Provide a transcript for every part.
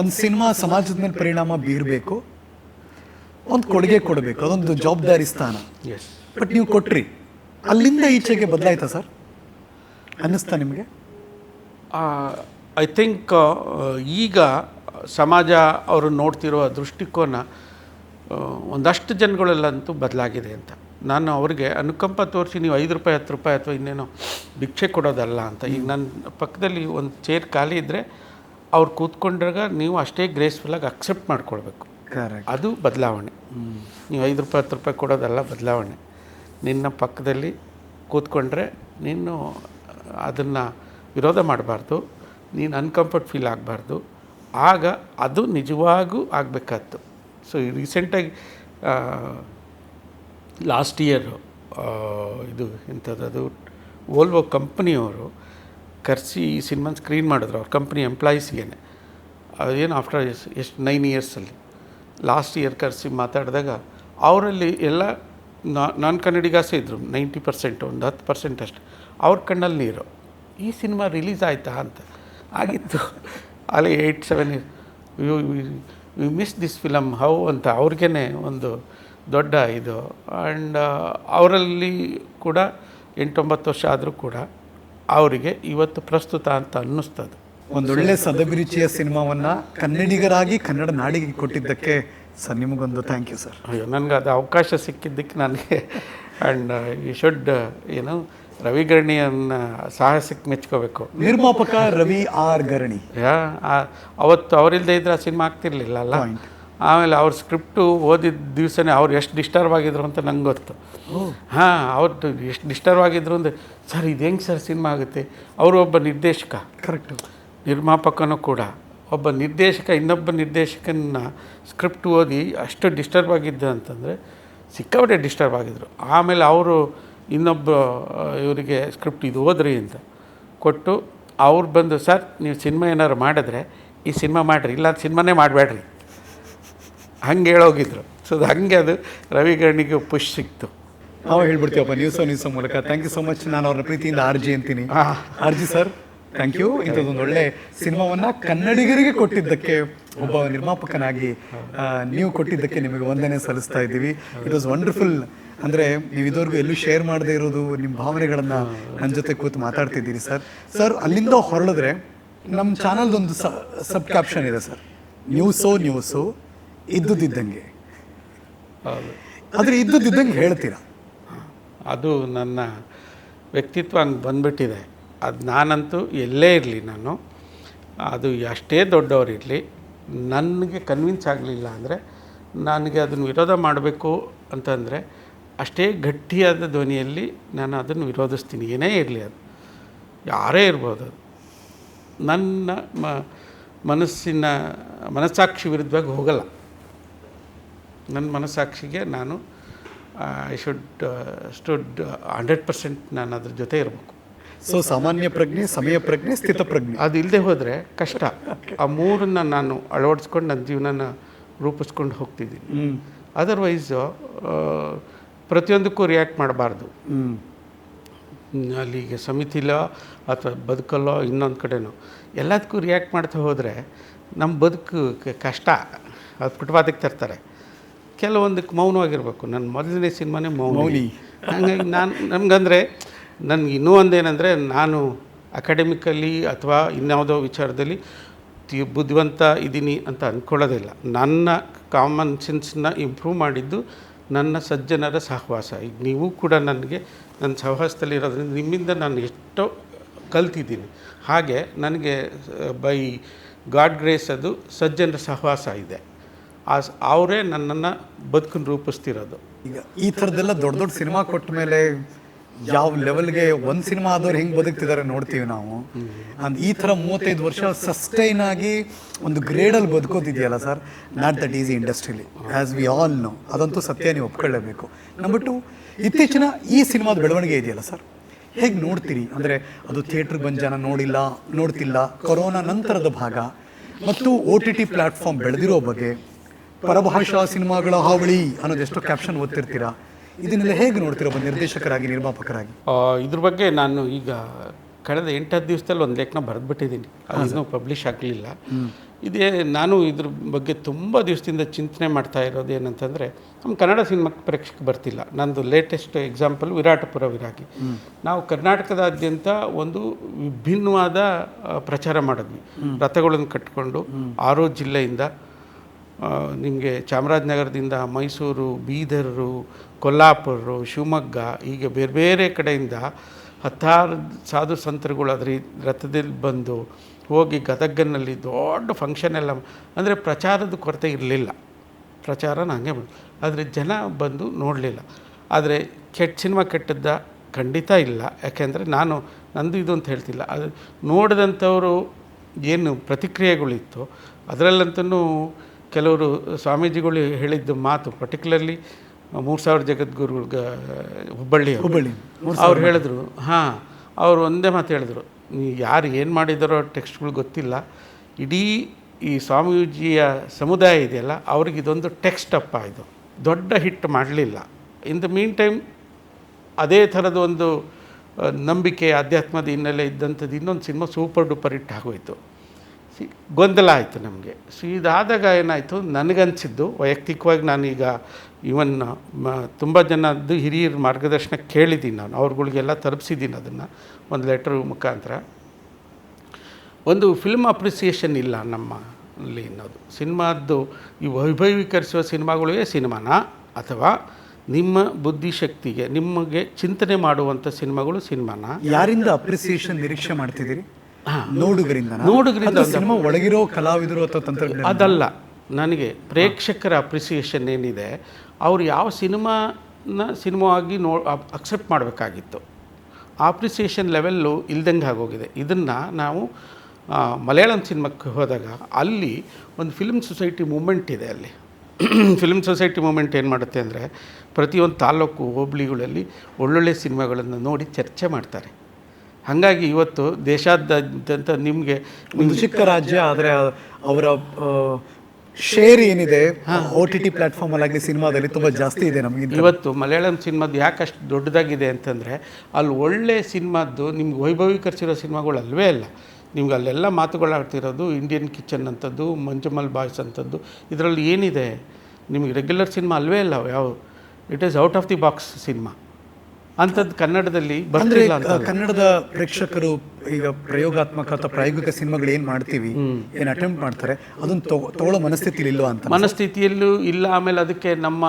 ಒಂದು ಸಿನಿಮಾ ಸಮಾಜದ ಮೇಲೆ ಪರಿಣಾಮ ಬೀರಬೇಕು ಒಂದು ಕೊಡುಗೆ ಕೊಡಬೇಕು ಅದೊಂದು ಜವಾಬ್ದಾರಿ ಸ್ಥಾನ. ಎಸ್ ಬಟ್ ನೀವು ಕೊಟ್ರಿ. ಅಲ್ಲಿಂದ ಈಚೆಗೆ ಬದಲಾಯ್ತಾ ಸರ್? ಅನ್ನಿಸ್ತಾ ನಿಮಗೆ? ಐ ಥಿಂಕ್ ಈಗ ಸಮಾಜ ಅವರು ನೋಡ್ತಿರೋ ದೃಷ್ಟಿಕೋನ ಒಂದಷ್ಟು ಜನಗಳಲ್ಲಂತೂ ಬದಲಾಗಿದೆ ಅಂತ. ನಾನು ಅವ್ರಿಗೆ ಅನುಕಂಪ ತೋರಿಸಿ ನೀವು ಐದು ರೂಪಾಯಿ ಹತ್ತು ರೂಪಾಯಿ ಅಥವಾ ಇನ್ನೇನೋ ಭಿಕ್ಷೆ ಕೊಡೋದಲ್ಲ ಅಂತ. ಈಗ ನನ್ನ ಪಕ್ಕದಲ್ಲಿ ಒಂದು ಚೇರ್ ಖಾಲಿ ಇದ್ದರೆ ಅವ್ರು ಕೂತ್ಕೊಂಡಾಗ ನೀವು ಅಷ್ಟೇ ಗ್ರೇಸ್ಫುಲ್ಲಾಗಿ ಅಕ್ಸೆಪ್ಟ್ ಮಾಡ್ಕೊಳ್ಬೇಕು. ಅದು ಬದಲಾವಣೆ. ನೀವು ಐದು ರೂಪಾಯಿ ಹತ್ತು ರೂಪಾಯಿ ಕೊಡೋದಲ್ಲ ಬದಲಾವಣೆ. ನಿನ್ನ ಪಕ್ಕದಲ್ಲಿ ಕೂತ್ಕೊಂಡ್ರೆ ನೀನು ಅದನ್ನು ವಿರೋಧ ಮಾಡಬಾರ್ದು ನೀನು ಅನ್ಕಂಫರ್ಟ್ ಫೀಲ್ ಆಗಬಾರ್ದು. ಆಗ ಅದು ನಿಜವಾಗೂ ಆಗಬೇಕಾಯ್ತು ಸೊ ರೀಸೆಂಟಾಗಿ ಲಾಸ್ಟ್ ಇಯರು ಇದು ಇಂಥದ್ದು ವೋಲ್ವೋ ಕಂಪ್ನಿಯವರು ಕರೆಸಿ ಈ ಸಿನಿಮಾನ ಸ್ಕ್ರೀನ್ ಮಾಡಿದ್ರು ಅವ್ರ ಕಂಪ್ನಿ ಎಂಪ್ಲಾಯೀಸ್ಗೇನೆ ಅದೇನು ಆಫ್ಟರ್ ಎಷ್ಟು ನೈನ್ ಇಯರ್ಸಲ್ಲಿ ಲಾಸ್ಟ್ ಇಯರ್ ಕರೆಸಿ ಮಾತಾಡಿದಾಗ ಅವರಲ್ಲಿ ಎಲ್ಲ ನಾನ್ ಕನ್ನಡಿಗಾಸೆ ಇದ್ದರು ನೈಂಟಿ ಪರ್ಸೆಂಟ್ ಒಂದು ಹತ್ತು ಪರ್ಸೆಂಟ್ ಅಷ್ಟು. ಅವ್ರ ಕಣ್ಣಲ್ಲಿ ನೀರು. ಈ ಸಿನಿಮಾ ರಿಲೀಸ್ ಆಯಿತಾ ಅಂತ. ಆಗಿತ್ತು. ಅಲ್ಲಿ eight seven you we miss this film how ಅಂತ ಅವ್ರಿಗೇ ಒಂದು ದೊಡ್ಡ ಇದು. ಆ್ಯಂಡ್ ಅವರಲ್ಲಿ ಕೂಡ ಎಂಟೊಂಬತ್ತು ವರ್ಷ ಆದರೂ ಕೂಡ ಅವರಿಗೆ ಇವತ್ತು ಪ್ರಸ್ತುತ ಅಂತ ಅನ್ನಿಸ್ತದೆ. ಒಂದೊಳ್ಳೆ ಸದಭಿರುಚಿಯ ಸಿನಿಮಾವನ್ನು ಕನ್ನಡಿಗರಾಗಿ ಕನ್ನಡ ನಾಡಿಗೆ ಕೊಟ್ಟಿದ್ದಕ್ಕೆ ಸರ್ ನಿಮಗೊಂದು ಥ್ಯಾಂಕ್ ಯು ಸರ್ ಅಯ್ಯೋ ನನಗೆ ಅದು ಅವಕಾಶ ಸಿಕ್ಕಿದ್ದಕ್ಕೆ ನನಗೆ ಆ್ಯಂಡ್ ಯು ಶುಡ್ ಏನು ರವಿ ಗರಣಿಯನ್ನು ಸಾಹಸಕ್ಕೆ ಮೆಚ್ಕೋಬೇಕು. ನಿರ್ಮಾಪಕ ರವಿ ಆರ್ ಗರಣಿ. ಯಾ ಅವತ್ತು ಅವರಿಲ್ಲದೆ ಇದ್ರೆ ಆ ಸಿನಿಮಾ ಆಗ್ತಿರ್ಲಿಲ್ಲ ಅಲ್ಲ. ಆಮೇಲೆ ಅವ್ರ ಸ್ಕ್ರಿಪ್ಟು ಓದಿದ ದಿವಸನೇ ಅವ್ರು ಎಷ್ಟು ಡಿಸ್ಟರ್ಬ್ ಆಗಿದ್ರು ಅಂತ ನಂಗೆ ಗೊತ್ತು. ಹಾಂ ಅವ್ರದ್ದು ಎಷ್ಟು ಡಿಸ್ಟರ್ಬ್ ಆಗಿದ್ರು ಅಂದರೆ ಸರ್ ಇದು ಹೆಂಗೆ ಸರ್ ಸಿನಿಮಾ ಆಗುತ್ತೆ? ಅವರು ಒಬ್ಬ ನಿರ್ದೇಶಕ. ಕರೆಕ್ಟ್ ನಿರ್ಮಾಪಕನೂ ಕೂಡ. ಒಬ್ಬ ನಿರ್ದೇಶಕ ಇನ್ನೊಬ್ಬ ನಿರ್ದೇಶಕನ ಸ್ಕ್ರಿಪ್ಟ್ ಓದಿ ಅಷ್ಟು ಡಿಸ್ಟರ್ಬ್ ಆಗಿದ್ದ ಅಂತಂದರೆ ಸಿಕ್ಕಾಪಟ್ಟೆ ಡಿಸ್ಟರ್ಬ್ ಆಗಿದ್ರು. ಆಮೇಲೆ ಅವರು ಇನ್ನೊಬ್ಬ ಇವರಿಗೆ ಸ್ಕ್ರಿಪ್ಟ್ ಇದು ಓದ್ರಿ ಅಂತ ಕೊಟ್ಟು ಅವ್ರು ಬಂದು ಸರ್ ನೀವು ಸಿನಿಮಾ ಏನಾದ್ರು ಮಾಡಿದ್ರೆ ಈ ಸಿನಿಮಾ ಮಾಡಿರಿ. ಇಲ್ಲ ಸಿನಿಮಾನೇ ಮಾಡಬೇಡ್ರಿ ಹಂಗೆ ಹೇಳೋಗಿದ್ರು. ಸೊ ಅದು ಹಂಗೆ ಅದು ರವಿಗರ್ಣಿಗೆ ಪುಷ್ ಸಿಕ್ತು. ನಾವು ಹೇಳ್ಬಿಡ್ತೀವಪ್ಪ ನ್ಯೂಸ್ ನ್ಯೂಸ್ ಮೂಲಕ. ಥ್ಯಾಂಕ್ ಯು ಸೊ ಮಚ್ ನಾನು ಅವ್ರ ಪ್ರೀತಿಯಿಂದ ಆರ್ ಜಿ ಅಂತೀನಿ. R G sir thank you ಇಂಥದ್ದೊಂದು ಒಳ್ಳೆ ಸಿನಿಮಾವನ್ನು ಕನ್ನಡಿಗರಿಗೆ ಕೊಟ್ಟಿದ್ದಕ್ಕೆ ಒಬ್ಬ ನಿರ್ಮಾಪಕನಾಗಿ ನೀವು ಕೊಟ್ಟಿದ್ದಕ್ಕೆ ನಿಮಗೆ ವಂದನೆ ಸಲ್ಲಿಸ್ತಾ ಇದ್ದೀವಿ. ಇಟ್ ವಾಸ್ ವಂಡರ್ಫುಲ್ ಅಂದರೆ ನೀವು ಇದುವರೆಗೂ ಎಲ್ಲೂ ಶೇರ್ ಮಾಡದೇ ಇರೋದು ನಿಮ್ಮ ಭಾವನೆಗಳನ್ನು ನನ್ನ ಜೊತೆ ಕೂತು ಮಾತಾಡ್ತಿದ್ದೀರಿ ಸರ್ ಸರ್ ಅಲ್ಲಿಂದ ಹೊರಳಿದ್ರೆ ನಮ್ಮ ಚಾನಲ್ದೊಂದು ಸಬ್ ಕ್ಯಾಪ್ಷನ್ ಇದೆ ಸರ್ ನ್ಯೂಸೋ ನ್ಯೂಸು ಇದ್ದುದಿದ್ದಂಗೆ. ಹೌದು. ಆದರೆ ಇದ್ದುದಿದ್ದಂಗೆ ಹೇಳ್ತೀರಾ? ಅದು ನನ್ನ ವ್ಯಕ್ತಿತ್ವ ಹಂಗೆ ಬಂದ್ಬಿಟ್ಟಿದೆ. ಅದು ನಾನಂತೂ ಎಲ್ಲೇ ಇರಲಿ ನಾನು. ಅದು ಎಷ್ಟೇ ದೊಡ್ಡವರಿರಲಿ ನನಗೆ ಕನ್ವಿನ್ಸ್ ಆಗಲಿಲ್ಲ ಅಂದರೆ ನನಗೆ ಅದನ್ನು ವಿರೋಧ ಮಾಡಬೇಕು ಅಂತಂದರೆ ಅಷ್ಟೇ ಗಟ್ಟಿಯಾದ ಧ್ವನಿಯಲ್ಲಿ ನಾನು ಅದನ್ನು ವಿರೋಧಿಸ್ತೀನಿ. ಏನೇ ಇರಲಿ ಅದು. ಯಾರೇ ಇರ್ಬೋದು. ಅದು ನನ್ನ ಮ ಮನಸ್ಸಿನ ಮನಸ್ಸಾಕ್ಷಿ ವಿರುದ್ಧವಾಗಿ ಹೋಗಲ್ಲ. ನನ್ನ ಮನಸ್ಸಾಕ್ಷಿಗೆ ನಾನು I should stood hundred percent ನಾನು ಅದ್ರ ಜೊತೆ ಇರಬೇಕು. ಸೊ ಸಾಮಾನ್ಯ ಪ್ರಜ್ಞೆ ಸಮಯ ಪ್ರಜ್ಞೆ ಸ್ಥಿತ ಪ್ರಜ್ಞೆ. ಅದು ಇಲ್ಲದೆ ಹೋದರೆ ಕಷ್ಟ. ಆ ಮೂರನ್ನ ನಾನು ಅಳವಡಿಸ್ಕೊಂಡು ನನ್ನ ಜೀವನನ ರೂಪಿಸ್ಕೊಂಡು ಹೋಗ್ತಿದ್ದೀನಿ. ಅದರ್ವೈಸ್ ಪ್ರತಿಯೊಂದಕ್ಕೂ ರಿಯಾಕ್ಟ್ ಮಾಡಬಾರ್ದು. ಅಲ್ಲಿಗೆ ಸಮಿತಿಲೋ ಅಥವಾ ಬದುಕಲ್ಲೋ ಇನ್ನೊಂದು ಕಡೆನೋ. ಎಲ್ಲದಕ್ಕೂ ರಿಯಾಕ್ಟ್ ಮಾಡ್ತಾ ಹೋದರೆ ನಮ್ಮ ಬದುಕು ಕಷ್ಟ. ಅದು ಫುಟ್ಪಾತಿಗೆ ತರ್ತಾರೆ. ಕೆಲವೊಂದಕ್ಕೆ ಮೌನವಾಗಿರಬೇಕು. ನನ್ನ ಮೊದಲನೇ ಸಿನಿಮಾನೇ ಮೌನ. ಹಾಗಾಗಿ ನಾನು ನಮಗಂದರೆ ನನಗೆ ಇನ್ನೂ ಒಂದೇನೆಂದರೆ ನಾನು ಅಕಾಡೆಮಿಕಲ್ಲಿ ಅಥವಾ ಇನ್ಯಾವುದೋ ವಿಚಾರದಲ್ಲಿ ಬುದ್ಧಿವಂತ ಇದ್ದೀನಿ ಅಂತ ಅಂದ್ಕೊಳ್ಳೋದಿಲ್ಲ ನನ್ನ ಕಾಮನ್ ಸೆನ್ಸ್ನ ಇಂಪ್ರೂವ್ ಮಾಡಿದ್ದು ನನ್ನ ಸಜ್ಜನರ ಸಹವಾಸ. ಈಗ ನೀವು ಕೂಡ ನನಗೆ ನನ್ನ ಸಹವಾಸದಲ್ಲಿ ಇರೋದ್ರಿಂದ ನಿಮ್ಮಿಂದ ನಾನು ಎಷ್ಟೋ ಕಲ್ತಿದ್ದೀನಿ. ಹಾಗೆ ನನಗೆ ಬೈ ಗಾಡ್ ಗ್ರೇಸ್ ಅದು ಸಜ್ಜನರ ಸಹವಾಸ ಇದೆ. ಆ ಅವರೇ ನನ್ನನ್ನು ಬದುಕನ್ನು ರೂಪಿಸ್ತಿರೋದು. ಈಗ ಈ ಥರದ್ದೆಲ್ಲ ದೊಡ್ಡ ದೊಡ್ಡ ಸಿನಿಮಾ ಕೊಟ್ಟ ಮೇಲೆ ಯಾವ ಲೆವೆಲ್ಗೆ ಒಂದು ಸಿನಿಮಾ ಆದವ್ರು ಹೆಂಗೆ ಬದುಕ್ತಿದ್ದಾರೆ ನೋಡ್ತೀವಿ ನಾವು. ಅಂದ್ ಈ ಥರ ಮೂವತ್ತೈದು ವರ್ಷ ಸಸ್ಟೈನ್ ಆಗಿ ಒಂದು ಗ್ರೇಡಲ್ಲಿ ಬದುಕೋತಿದೆಯಲ್ಲ sir not that easy industrially as we all know ಅದಂತೂ ಸತ್ಯ, ನೀವು ಒಪ್ಕೊಳ್ಳೇಬೇಕು. ನಂಬರ್ ಟು ಇತ್ತೀಚಿನ ಈ ಸಿನಿಮಾದ ಬೆಳವಣಿಗೆ ಇದೆಯಲ್ಲ ಸರ್ ಹೇಗೆ ನೋಡ್ತೀರಿ? ಅಂದರೆ ಅದು ಥಿಯೇಟ್ರಿಗೆ ಬಂದು ಜನ ನೋಡಿಲ್ಲ, ನೋಡ್ತಿಲ್ಲ. ಕೊರೋನಾ ನಂತರದ ಭಾಗ. ಮತ್ತು ಒ ಟಿ ಟಿ ಪ್ಲ್ಯಾಟ್ಫಾರ್ಮ್ ಬೆಳೆದಿರೋ ಬಗ್ಗೆ ಪರಭಾಷಾ ಸಿನಿಮಾಗಳ ಹಾವಳಿ ಅನ್ನೋದು ಎಷ್ಟೋ ಕ್ಯಾಪ್ಷನ್ ಓದ್ತಿರ್ತೀರಾ? ಇದನ್ನೆಲ್ಲ ಹೇಗೆ ನೋಡ್ತೀರಾ ಒಬ್ಬ ನಿರ್ದೇಶಕರಾಗಿ ನಿರ್ಮಾಪಕರಾಗಿ? ಇದ್ರ ಬಗ್ಗೆ ನಾನು ಈಗ ಕಳೆದ ಎಂಟತ್ತು ದಿವಸದಲ್ಲಿ ಒಂದು ಲೇಖನ ಬರೆದ್ಬಿಟ್ಟಿದ್ದೀನಿ. ಅದನ್ನು ಪಬ್ಲಿಷ್ ಆಗಲಿಲ್ಲ. ಇದೇ ನಾನು ಇದ್ರ ಬಗ್ಗೆ ತುಂಬ ದಿವಸದಿಂದ ಚಿಂತನೆ ಮಾಡ್ತಾ ಇರೋದು ಏನಂತಂದರೆ ನಮ್ಮ ಕನ್ನಡ ಸಿನಿಮಾ ಪ್ರೇಕ್ಷಕ ಬರ್ತಿಲ್ಲ. ನಂದು ಲೇಟೆಸ್ಟ್ ಎಕ್ಸಾಂಪಲ್ ವಿರಾಟಪುರ ವಿರಾಗಿ. ನಾವು ಕರ್ನಾಟಕದಾದ್ಯಂತ ಒಂದು ವಿಭಿನ್ನವಾದ ಪ್ರಚಾರ ಮಾಡಿದ್ವಿ. ರಥಗಳನ್ನು ಕಟ್ಕೊಂಡು ಆರೋ ಜಿಲ್ಲೆಯಿಂದ ನಿಮಗೆ ಚಾಮರಾಜನಗರದಿಂದ ಮೈಸೂರು, ಬೀದರು ಕೊಲ್ಲಾಪುರರು ಶಿವಮೊಗ್ಗ, ಹೀಗೆ ಬೇರೆ ಬೇರೆ ಕಡೆಯಿಂದ ಹತ್ತಾರು ಸಾಧು ಸಂತರುಗಳು ಅದ್ರ ರಥದಲ್ಲಿ ಬಂದು ಹೋಗಿ ಗದಗನಲ್ಲಿ ದೊಡ್ಡ ಫಂಕ್ಷನ್ ಎಲ್ಲ ಅಂದರೆ ಪ್ರಚಾರದ ಕೊರತೆ ಇರಲಿಲ್ಲ. ಪ್ರಚಾರ ಹಂಗೆ ಬಂದು ಆದರೆ ಜನ ಬಂದು ನೋಡಲಿಲ್ಲ. ಆದರೆ ಕೆಟ್ಟ ಸಿನಿಮಾ ಕೆಟ್ಟದ್ದ ಖಂಡಿತ ಇಲ್ಲ. ಯಾಕೆಂದರೆ ನಾನು, ನಂದು ಇದು ಅಂತ ಹೇಳ್ತಿಲ್ಲ. ಅದು ನೋಡಿದಂಥವರು ಏನು ಪ್ರತಿಕ್ರಿಯೆಗಳಿತ್ತು ಅದರಲ್ಲಂತೂ ಕೆಲವರು ಸ್ವಾಮೀಜಿಗಳು ಹೇಳಿದ್ದ ಮಾತು ಪರ್ಟಿಕ್ಯುಲರ್ಲಿ ಮೂರು ಸಾವಿರ ಜಗದ್ಗುರು ಹುಬ್ಬಳ್ಳಿ ಹುಬ್ಬಳ್ಳಿ. ಅವ್ರು ಹೇಳಿದ್ರು ಹಾಂ ಅವರು ಒಂದೇ ಮಾತು ಹೇಳಿದ್ರು ಯಾರು ಏನು ಮಾಡಿದಾರೋ ಟೆಕ್ಸ್ಟ್ಗಳು ಗೊತ್ತಿಲ್ಲ ಇಡೀ ಈ ಸ್ವಾಮೀಜಿಯ ಸಮುದಾಯ ಇದೆಯಲ್ಲ ಅವ್ರಿಗೆ ಇದೊಂದು ಟೆಕ್ಸ್ಟ್ ಅಪ್ಪ ಇದು ದೊಡ್ಡ ಹಿಟ್ ಮಾಡಲಿಲ್ಲ. ಇನ್ ದ ಮೀನ್ ಟೈಮ್ ಅದೇ ಥರದ ಒಂದು ನಂಬಿಕೆ ಆಧ್ಯಾತ್ಮದ ಹಿನ್ನೆಲೆ ಇದ್ದಂಥದ್ದು ಇನ್ನೊಂದು ಸಿನಿಮಾ ಸೂಪರ್ ಡೂಪರ್ ಹಿಟ್ ಆಗೋಯ್ತು. ಸಿ, ಗೊಂದಲ ಆಯಿತು ನಮಗೆ. ಸೊ ಇದಾದಾಗ ಏನಾಯಿತು ನನಗನ್ಸಿದ್ದು, ವೈಯಕ್ತಿಕವಾಗಿ ನಾನೀಗ ಇವನ್ ತುಂಬ ಜನದ್ದು ಹಿರಿಯರ ಮಾರ್ಗದರ್ಶನ ಕೇಳಿದ್ದೀನಿ ನಾನು. ಅವ್ರಗಳಿಗೆಲ್ಲ ತಲುಪಿಸಿದ್ದೀನಿ ಅದನ್ನು ಒಂದು ಲೆಟ್ರ್ ಮುಖಾಂತರ. ಒಂದು ಫಿಲ್ಮ್ ಅಪ್ರಿಸಿಯೇಷನ್ ಇಲ್ಲ ನಮ್ಮಲ್ಲಿ ಅನ್ನೋದು. ಸಿನಿಮಾದ್ದು ಈ ವೈಭವೀಕರಿಸುವ ಸಿನಿಮಾಗಳೇ ಸಿನಿಮಾನ? ಅಥವಾ ನಿಮ್ಮ ಬುದ್ಧಿಶಕ್ತಿಗೆ ನಿಮಗೆ ಚಿಂತನೆ ಮಾಡುವಂಥ ಸಿನಿಮಾಗಳು ಸಿನಿಮಾನ? ಯಾರಿಂದ ಅಪ್ರಿಸಿಯೇಷನ್ ನಿರೀಕ್ಷೆ ಮಾಡ್ತಿದ್ದೀರಿ. ನೋಡುಗರಿಂದ ನೋಡುಗರಿಂದ ಸಿನಿಮಾ ಒಳಗಿರೋ ಕಲಾವಿದರು ಅಥವಾ ತಂತ್ರಜ್ಞಾನ ಅದಲ್ಲ ನನಗೆ ಪ್ರೇಕ್ಷಕರ ಅಪ್ರಿಸಿಯೇಷನ್ ಏನಿದೆ ಅವರು ಯಾವ ಸಿನಿಮಾನ ಸಿನಿಮಾ ಆಗಿ ನೋ ಅಕ್ಸೆಪ್ಟ್ ಮಾಡಬೇಕಾಗಿತ್ತು. ಅಪ್ರಿಸಿಯೇಷನ್ ಲೆವೆಲ್ಲು ಇಲ್ದಂಗೆ ಆಗೋಗಿದೆ. ಇದನ್ನು ನಾವು ಮಲಯಾಳಂ ಸಿನಿಮಾಕ್ಕೆ ಹೋದಾಗ ಅಲ್ಲಿ ಒಂದು ಫಿಲ್ಮ್ ಸೊಸೈಟಿ ಮೂಮೆಂಟ್ ಇದೆ ಅಲ್ಲಿ. ಫಿಲ್ಮ್ ಸೊಸೈಟಿ ಮೂಮೆಂಟ್ ಏನು ಮಾಡುತ್ತೆ ಅಂದರೆ ಪ್ರತಿಯೊಂದು ತಾಲೂಕು ಹೋಬಳಿಗಳಲ್ಲಿ ಒಳ್ಳೊಳ್ಳೆ ಸಿನಿಮಾಗಳನ್ನು ನೋಡಿ ಚರ್ಚೆ ಮಾಡ್ತಾರೆ. ಹಾಗಾಗಿ ಇವತ್ತು ದೇಶಾದ್ಯಂತ ನಿಮಗೆ ಒಂದು ಚಿಕ್ಕ ರಾಜ್ಯ ಆದರೆ ಅವರ ಶೇರ್ ಏನಿದೆ ಓ ಟಿ ಟಿ ಪ್ಲಾಟ್ಫಾರ್ಮ್ ಅಲ್ಲಾಗಿ ಸಿನಿಮಾದಲ್ಲಿ ತುಂಬ ಜಾಸ್ತಿ ಇದೆ ನಮಗೆ ಇವತ್ತು ಮಲಯಾಳಂ ಸಿನಿಮಾದ್ದು ಯಾಕೆ ಅಷ್ಟು ದೊಡ್ಡದಾಗಿದೆ ಅಂತಂದರೆ ಅಲ್ಲಿ ಒಳ್ಳೆ ಸಿನಿಮಾದ್ದು ನಿಮ್ಗೆ ವೈಭವೀಕರಿಸಿರೋ ಸಿನಿಮಾಗಳು ಅಲ್ಲವೇ ಅಲ್ಲ. ನಿಮ್ಗೆ ಅಲ್ಲೆಲ್ಲ ಮಾತುಗಳಾಗ್ತಿರೋದು ಇಂಡಿಯನ್ ಕಿಚನ್ ಅಂಥದ್ದು ಮಂಜುಮಲ್ ಬಾಯ್ಸ್ ಅಂಥದ್ದು ಇದರಲ್ಲಿ ಏನಿದೆ? ನಿಮಗೆ ರೆಗ್ಯುಲರ್ ಸಿನಿಮಾ ಅಲ್ಲವೇ ಅಲ್ಲ ಯಾವ? It is out of the box cinema. ಅಂಥದ್ದು ಕನ್ನಡದಲ್ಲಿ ಅಂದ್ರೆ ಕನ್ನಡದ ಪ್ರೇಕ್ಷಕರು ಈಗ ಪ್ರಯೋಗಾತ್ಮಕ ಅಥವಾ ಪ್ರಾಯೋಗಿಕ ಸಿನಿಮಾಗಳು ಏನು ಮಾಡ್ತೀವಿ ಏನು ಅಟೆಂಪ್ಟ್ ಮಾಡ್ತಾರೆ ಅದನ್ನು ತಗೊ- ತಗೊಳ್ಳೋ ಮನಸ್ಥಿತಿ ಇಲ್ಲ ಅಂತ ಮನಸ್ಥಿತಿಯಲ್ಲೂ ಇಲ್ಲ ಆಮೇಲೆ ಅದಕ್ಕೆ ನಮ್ಮ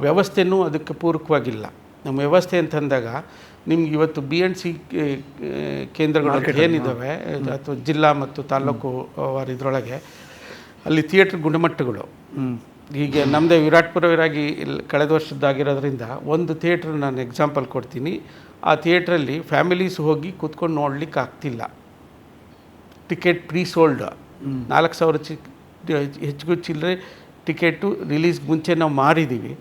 ವ್ಯವಸ್ಥೆನೂ ಅದಕ್ಕೆ ಪೂರಕವಾಗಿಲ್ಲ. ನಮ್ಮ ವ್ಯವಸ್ಥೆ ಅಂತಂದಾಗ ನಿಮ್ಗೆ ಇವತ್ತು ಬಿ ಎನ್ ಸಿ ಕೇಂದ್ರಗಳು ಏನಿದ್ದಾವೆ ಅಥವಾ ಜಿಲ್ಲಾ ಮತ್ತು ತಾಲೂಕು ವಾರ ಇದರೊಳಗೆ ಅಲ್ಲಿ ಥಿಯೇಟ್ರ್ ಗುಣಮಟ್ಟಗಳು ಹೀಗೆ ನಮ್ಮದೇ ವಿರಾಟ್ಪುರ ವಿರಾಗಿ ಇಲ್ಲಿ ಕಳೆದ ವರ್ಷದ್ದಾಗಿರೋದ್ರಿಂದ ಒಂದು ಥಿಯೇಟ್ರ್ ನಾನು ಎಕ್ಸಾಂಪಲ್ ಕೊಡ್ತೀನಿ. ಆ ಥಿಯೇಟ್ರಲ್ಲಿ ಫ್ಯಾಮಿಲೀಸ್ ಹೋಗಿ ಕೂತ್ಕೊಂಡು ನೋಡ್ಲಿಕ್ಕೆ ಆಗ್ತಿಲ್ಲ. ಟಿಕೆಟ್ ಪ್ರೀ ಸೋಲ್ಡ್ ನಾಲ್ಕು ಸಾವಿರ ಚಿ ಹೆಚ್ಚು ಚಿಲ್ಲರೆ ಟಿಕೆಟು ರಿಲೀಸ್ ಮುಂಚೆ ನಾವು ಮಾರಿದ್ದೀವಿ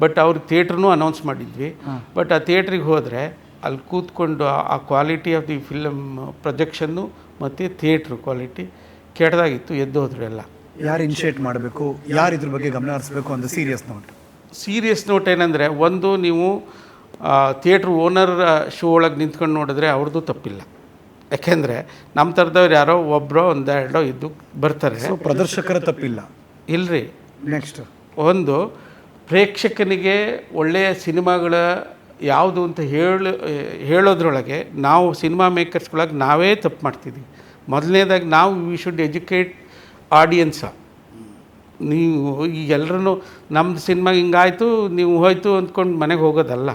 ಬಟ್ ಅವ್ರು ಥಿಯೇಟ್ರನ್ನೂ ಅನೌನ್ಸ್ ಮಾಡಿದ್ವಿ. ಬಟ್ ಆ ಥಿಯೇಟ್ರಿಗೆ ಹೋದರೆ ಅಲ್ಲಿ ಕೂತ್ಕೊಂಡು ಆ- ಆ quality of the film projection ಮತ್ತು ಥಿಯೇಟ್ರ್ ಕ್ವಾಲಿಟಿ ಕೆಟ್ಟದಾಗಿತ್ತು ಎದ್ದು ಹೋದ್ರೆ ಎಲ್ಲ ಯಾರು ಇನಿಷಿಯೇಟ್ ಮಾಡಬೇಕು ಯಾರು ಇದ್ರ ಬಗ್ಗೆ ಗಮನ ಹರಿಸ್ಬೇಕು ಅಂತ ಸೀರಿಯಸ್ ನೋಟ್ ಸೀರಿಯಸ್ ನೋಟ್ ಏನಂದರೆ ಒಂದು ನೀವು ಥಿಯೇಟ್ರ್ ಓನರ್ ಶೋ ಒಳಗೆ ನಿಂತ್ಕೊಂಡು ನೋಡಿದ್ರೆ ಅವ್ರದ್ದು ತಪ್ಪಿಲ್ಲ. ಯಾಕೆಂದರೆ ನಮ್ಮ ಥರದವ್ರು ಯಾರೋ ಒಬ್ಬರೋ ಒಂದೆರಡೋ ಇದ್ದು ಬರ್ತಾರೆ. ಪ್ರದರ್ಶಕರ ತಪ್ಪಿಲ್ಲ. ಇಲ್ರಿ. ನೆಕ್ಸ್ಟ್ ಒಂದು ಪ್ರೇಕ್ಷಕನಿಗೆ ಒಳ್ಳೆಯ ಸಿನಿಮಾಗಳ ಯಾವುದು ಅಂತ ಹೇಳ ಹೇಳೋದ್ರೊಳಗೆ ನಾವು ಸಿನಿಮಾ ಮೇಕರ್ಸ್ಗಳಾಗಿ ನಾವೇ ತಪ್ಪು ಮಾಡ್ತಿದ್ದೀವಿ ಮೊದಲನೇದಾಗಿ ನಾವು ವಿ ಶುಡ್ ಎಜುಕೇಟ್ ಆಡಿಯನ್ಸ ನೀವು ಈಗ ಎಲ್ಲರೂ ನಮ್ಮದು ಸಿನಿಮಾ ಹಿಂಗಾಯಿತು, ನೀವು ಹೋಯ್ತು ಅಂದ್ಕೊಂಡು ಮನೆಗೆ ಹೋಗೋದಲ್ಲ.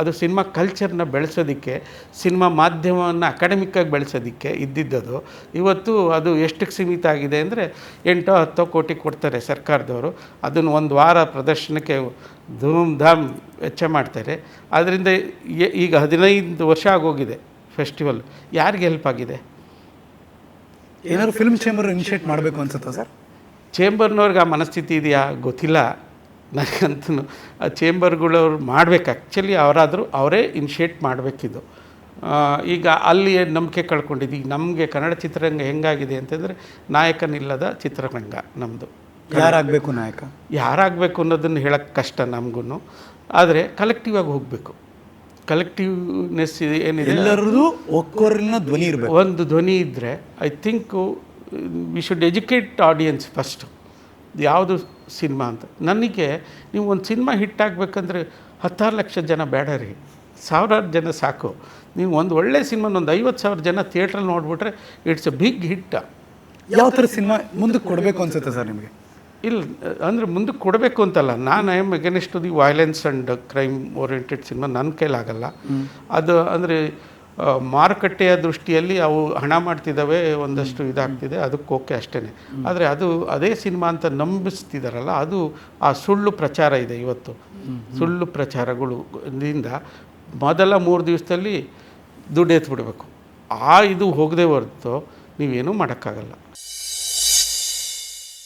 ಅದು ಸಿನಿಮಾ ಕಲ್ಚರ್ನ ಬೆಳೆಸೋದಕ್ಕೆ, ಸಿನಿಮಾ ಮಾಧ್ಯಮವನ್ನು ಅಕಾಡೆಮಿಕ್ಕಾಗಿ ಬೆಳೆಸೋದಕ್ಕೆ ಇದ್ದಿದ್ದದು. ಇವತ್ತು ಅದು ಎಷ್ಟಕ್ಕೆ ಸೀಮಿತ ಆಗಿದೆ ಅಂದರೆ ಎಂಟೋ ಹತ್ತೋ ಕೋಟಿ ಕೊಡ್ತಾರೆ ಸರ್ಕಾರದವರು. ಅದನ್ನು ಒಂದು ವಾರ ಪ್ರದರ್ಶನಕ್ಕೆ ಧೂಮ್ ಧಾಮ್ ವೆಚ್ಚ ಮಾಡ್ತಾರೆ. ಆದ್ದರಿಂದ ಈಗ ಹದಿನೈದು ವರ್ಷ ಆಗೋಗಿದೆ ಫೆಸ್ಟಿವಲ್ ಯಾರಿಗೆ ಹೆಲ್ಪ್ ಆಗಿದೆ? ಏನಾದ್ರು ಫಿಲ್ಮ್ ಚೇಂಬರ್ ಇನಿಷಿಯೇಟ್ ಮಾಡಬೇಕು ಅನ್ಸುತ್ತಾ ಸರ್ ಚೇಂಬರ್ನವ್ರಿಗೆ ಆ ಮನಸ್ಥಿತಿ ಇದೆಯಾ? ಗೊತ್ತಿಲ್ಲ. ನನಗಂತೂ ಆ ಚೇಂಬರ್ಗಳವ್ರು ಮಾಡ್ಬೇಕು. ಆ್ಯಕ್ಚುಲಿ ಅವರಾದರೂ ಅವರೇ ಇನಿಷಿಯೇಟ್ ಮಾಡಬೇಕಿದ್ದು ಈಗ ಅಲ್ಲಿ ನಂಬಿಕೆ ಕಳ್ಕೊಂಡಿದ್ದು? ಈಗ ನಮಗೆ ಕನ್ನಡ ಚಿತ್ರರಂಗ ಹೆಂಗಾಗಿದೆ ಅಂತಂದರೆ ನಾಯಕನಿಲ್ಲದ ಚಿತ್ರರಂಗ ನಮ್ಮದು ಯಾರಾಗಬೇಕು ನಾಯಕ? ಯಾರಾಗಬೇಕು ಅನ್ನೋದನ್ನು ಹೇಳೋಕ್ಕೆ ಕಷ್ಟ ನಮಗೂ ಆದರೆ ಕಲೆಕ್ಟಿವ್ ಆಗಿ ಹೋಗಬೇಕು. ಕಲೆಕ್ಟಿವ್ನೆಸ್ ಏನಿದೆ? ಎಲ್ಲರದು ಒಕ್ಕೊರಿನ ಧ್ವನಿ ಇರಬೇಕು. ಒಂದು ಧ್ವನಿ ಇದ್ದರೆ I think we should educate audience first ಯಾವುದು ಸಿನಿಮಾ ಅಂತ. ನನಗೆ ನೀವು ಒಂದು ಸಿನಿಮಾ ಹಿಟ್ ಆಗಬೇಕಂದ್ರೆ ಹತ್ತಾರು ಲಕ್ಷ ಜನ ಬೇಡ ರೀ. ಸಾವಿರಾರು ಜನ ಸಾಕು. ನೀವು ಒಂದು ಒಳ್ಳೆ ಸಿನಿಮಾನ ಒಂದು ಐವತ್ತು ಸಾವಿರ ಜನ ಥಿಯೇಟ್ರಲ್ಲಿ ನೋಡಿಬಿಟ್ರೆ ಇಟ್ಸ್ ಎ ಬಿಗ್ ಹಿಟ್ ಯಾವ ಥರ ಸಿನಿಮಾ ಮುಂದಕ್ಕೆ ಕೊಡಬೇಕು ಅನ್ಸುತ್ತೆ ಸರ್ ನಿಮಗೆ? ಇಲ್ಲ ಅಂದರೆ ಮುಂದಕ್ಕೆ ಕೊಡಬೇಕು ಅಂತಲ್ಲ. ನಾನು I am against the violence and crime oriented cinema ನನ್ನ ಕೈಲಾಗಲ್ಲ. ಅದು ಅಂದರೆ ಮಾರುಕಟ್ಟೆಯ ದೃಷ್ಟಿಯಲ್ಲಿ ಅವು ಹಣ ಮಾಡ್ತಿದ್ದಾವೆ ಒಂದಷ್ಟು ಇದಾಗ್ತಿದೆ ಅದಕ್ಕೆ ಓಕೆ ಅಷ್ಟೇ ಆದರೆ ಅದು ಅದೇ ಸಿನಿಮಾ ಅಂತ ನಂಬಿಸ್ತಿದ್ದಾರಲ್ಲ ಅದು ಆ ಸುಳ್ಳು ಪ್ರಚಾರ ಇದೆ ಇವತ್ತು. ಸುಳ್ಳು ಪ್ರಚಾರಗಳು ಇಂದ ಮೊದಲ ಮೂರು ದಿವಸದಲ್ಲಿ ದುಡ್ಡು ಎತ್ಬಿಡ್ಬೇಕು. ಆ ಇದು ಹೋಗದೆ ಹೊರತು ನೀವೇನೂ ಮಾಡೋಕ್ಕಾಗಲ್ಲ.